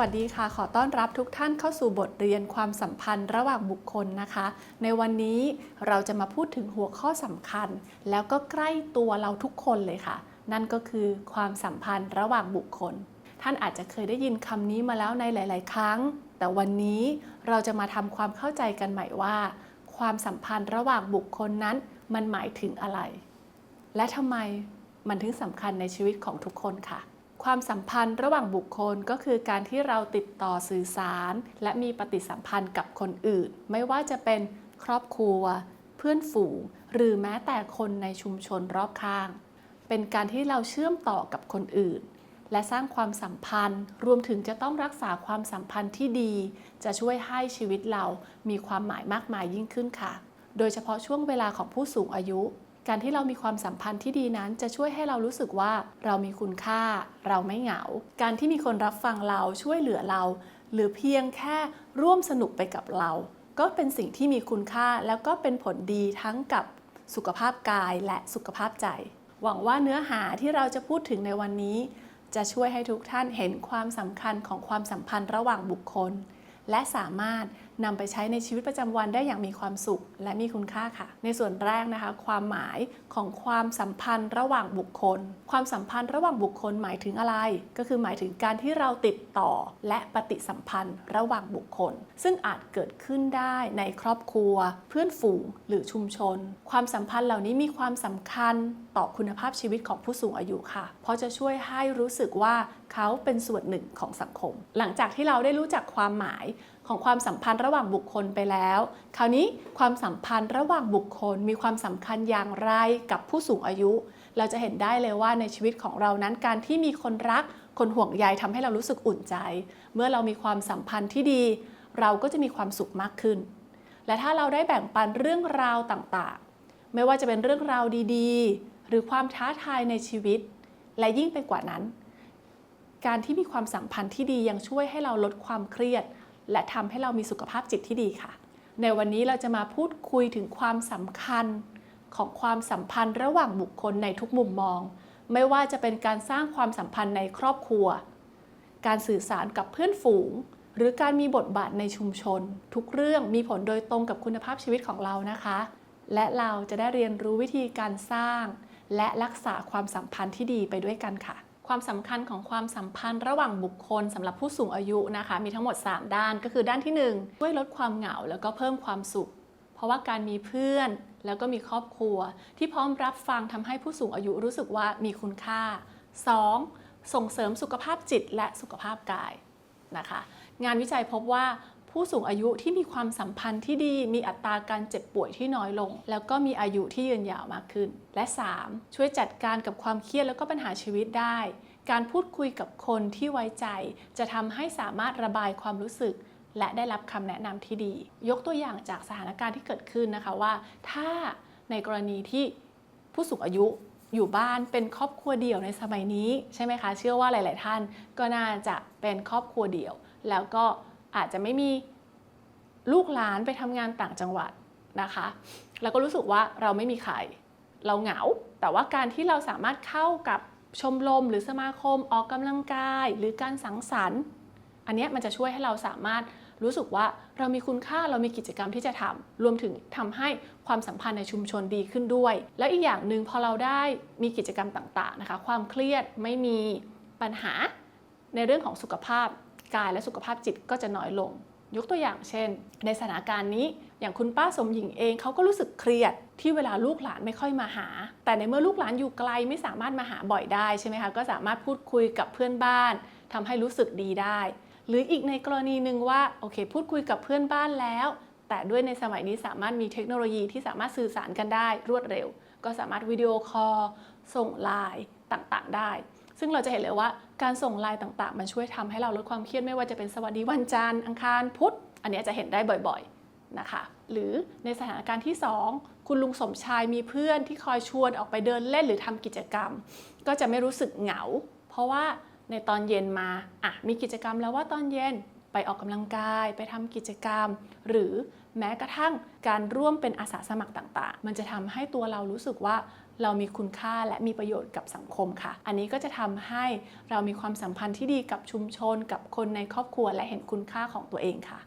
วัสดีค่ะ ขอต้อนรับทุกท่านเข้าสู่บทเรียนความสัมพันธ์ระหว่างบุคคลนะคะ ในวันนี้เราจะมาพูดถึงหัวข้อสำคัญ แล้วก็ใกล้ตัวเราทุกคนเลยค่ะ นั่นก็คือความสัมพันธ์ระหว่างบุคคล ท่านอาจจะเคยได้ยินคำนี้มาแล้วในหลาย ๆ ครั้ง แต่วันนี้เราจะมาทำความเข้าใจกันใหม่ว่า ความสัมพันธ์ระหว่างบุคคลนั้น มันหมายถึงอะไร และทำไมมันถึงสำคัญในชีวิตของทุกคนค่ะ ความสัมพันธ์ระหว่างบุคคลก็คือการที่เราติดต่อสื่อสาร และมีปฏิสัมพันธ์กับคนอื่น ไม่ว่าจะเป็นครอบครัว เพื่อนฝูง หรือแม้แต่คนในชุมชนรอบข้าง เป็นการที่เราเชื่อมต่อกับคนอื่น และสร้างความสัมพันธ์ รวมถึงจะต้องรักษาความสัมพันธ์ที่ดี จะช่วยให้ชีวิตเรามีความหมายมากมายยิ่งขึ้นค่ะ โดยเฉพาะช่วงเวลาของผู้สูงอายุ การที่เรามีความสัมพันธ์ที่ดีนั้นจะช่วยให้เรารู้สึกว่าเรามีคุณค่า เราไม่เหงา การที่มีคนรับฟังเราช่วยเหลือเรา หรือเพียงแค่ร่วมสนุกไปกับเรา ก็เป็นสิ่งที่มีคุณค่าแล้วก็เป็นผลดีทั้งกับสุขภาพกายและสุขภาพใจ หวังว่าเนื้อหาที่เราจะพูดถึงในวันนี้ จะช่วยให้ทุกท่านเห็นความสำคัญของความสัมพันธ์ระหว่างบุคคล และสามารถ นำไปใช้ในชีวิตประจำวันได้อย่างมีความสุข และมีคุณค่าค่ะ ในส่วนแรกนะคะ ความหมายของความสัมพันธ์ระหว่างบุคคล ความสัมพันธ์ระหว่างบุคคลหมายถึงอะไร ก็คือหมายถึงการที่เราติดต่อและปฏิสัมพันธ์ระหว่างบุคคล ซึ่งอาจเกิดขึ้นได้ในครอบครัว เพื่อนฝูงหรือชุมชน ความสัมพันธ์เหล่านี้มีความสำคัญต่อคุณภาพชีวิตของผู้สูงอายุค่ะ เพราะจะช่วยให้รู้สึกว่าเขาเป็นส่วนหนึ่งของสังคม หลังจากที่เราได้รู้จักความหมาย ของความสัมพันธ์ระหว่างบุคคลไปแล้ว คราวนี้ความสัมพันธ์ระหว่างบุคคลมีความสำคัญอย่างไรกับผู้สูงอายุ เราจะเห็นได้เลยว่าในชีวิตของเรานั้นการที่มีคนรัก คนห่วงใยทำให้เรารู้สึกอุ่นใจ เมื่อเรามีความสัมพันธ์ที่ดี เราก็จะมีความสุขมากขึ้น และถ้าเราได้แบ่งปันเรื่องราวต่างๆ ไม่ว่าจะเป็นเรื่องราวดีๆ หรือความท้าทายในชีวิต และยิ่งไปกว่านั้น การที่มีความสัมพันธ์ที่ดียังช่วยให้เราลดความเครียด และทำให้เรามีสุขภาพจิตที่ดีค่ะ ในวันนี้เราจะมาพูดคุยถึงความสำคัญของความสัมพันธ์ระหว่างบุคคลในทุกมุมมอง ไม่ว่าจะเป็นการสร้างความสัมพันธ์ในครอบครัว การสื่อสารกับเพื่อนฝูง หรือการมีบทบาทในชุมชน ทุกเรื่องมีผลโดยตรงกับคุณภาพชีวิตของเรานะคะ และเราจะได้เรียนรู้วิธีการสร้าง และรักษาความสัมพันธ์ที่ดีไปด้วยกันค่ะ ความสำคัญของความสัมพันธ์ระหว่างบุคคลสำหรับผู้สูงอายุนะคะ มีทั้งหมด 3 ด้านก็คือด้านที่1ช่วยลดความเหงาแล้วก็เพิ่มความสุข เพราะว่าการมีเพื่อนแล้วก็มีครอบครัว ที่พร้อมรับฟังทำให้ผู้สูงอายุรู้สึกว่ามีคุณค่า 2. ส่งเสริมสุขภาพจิตและสุขภาพกายนะคะ งานวิจัยพบว่า ผู้สูงอายุที่มีความสัมพันธ์ที่ดี มีอัตราการเจ็บป่วยที่น้อยลง แล้วก็มีอายุที่ยืนยาวมากขึ้น และ 3. ช่วยจัดการกับความเครียดแล้วก็ปัญหาชีวิตได้ การพูดคุยกับคนที่ไว้ใจ จะทำให้สามารถระบายความรู้สึกและได้รับคำแนะนำที่ดี ยกตัวอย่างจากสถานการณ์ที่เกิดขึ้นนะคะว่า ถ้าในกรณีที่ผู้สูงอายุอยู่บ้านเป็นครอบครัวเดี่ยวในสมัยนี้ใช่ไหมคะ เชื่อว่าหลาย ๆ ท่านก็น่าจะเป็นครอบครัวเดี่ยว แล้วก็ อาจจะไม่มีลูกหลานไปทำงานต่างจังหวัดนะคะแล้วก็รู้สึกว่าเราไม่มีใคร เราเหงา แต่ว่าการที่เราสามารถเข้ากับชมรมหรือสมาคมออกกำลังกาย หรือการสังสรรค์ อันนี้มันจะช่วยให้เราสามารถรู้สึกว่าเรามีคุณค่าเรามีกิจกรรมที่จะทำรวมถึงทำให้ความสัมพันธ์ในชุมชนดีขึ้นด้วย แล้วอีกอย่างหนึ่งพอเราได้มีกิจกรรมต่างๆนะคะ ความเครียดไม่มีปัญหาในเรื่องของสุขภาพ กายและสุขภาพจิตก็จะน้อยลง ยกตัวอย่างเช่น ในสถานการณ์นี้อย่างคุณป้าสมหญิงเองเขาก็รู้สึกเครียดที่เวลาลูกหลานไม่ค่อยมาหา แต่ในเมื่อลูกหลานอยู่ไกลไม่สามารถมาหาบ่อยได้ใช่ไหมคะก็สามารถพูดคุยกับเพื่อนบ้านทำให้รู้สึกดีได้ หรืออีกในกรณีหนึ่งว่าโอเค พูดคุยกับเพื่อนบ้านแล้ว แต่ด้วยในสมัยนี้สามารถมีเทคโนโลยีที่สามารถสื่อสารกันได้รวดเร็ว ก็สามารถวิดีโอคอลส่งไลน์ต่างๆ ได้ ซึ่งเราจะเห็นเลยว่าการส่งไลน์ต่างๆ มันช่วยทำให้เราลดความเครียดไม่ว่าจะเป็นสวัสดีวันจันทร์อังคารพุธอันนี้จะเห็นได้บ่อยๆนะคะ หรือในสถานการณ์ที่ 2 คุณลุงสมชายมีเพื่อนที่คอยชวนออกไปเดินเล่นหรือทำกิจกรรม ก็จะไม่รู้สึกเหงา เพราะว่าในตอนเย็นมาอะมีกิจกรรมแล้วว่าตอนเย็นไปออกกำลังกายไปทำกิจกรรม หรือแม้กระทั่งการร่วมเป็นอาสาสมัครต่างๆ มันจะทำให้ตัวเรารู้สึกว่า เรามีคุณค่าและมีประโยชน์กับสังคมค่ะ อันนี้ก็จะทำให้เรามีความสัมพันธ์ที่ดีกับชุมชน กับคนในครอบครัวและเห็นคุณค่าของตัวเองค่ะ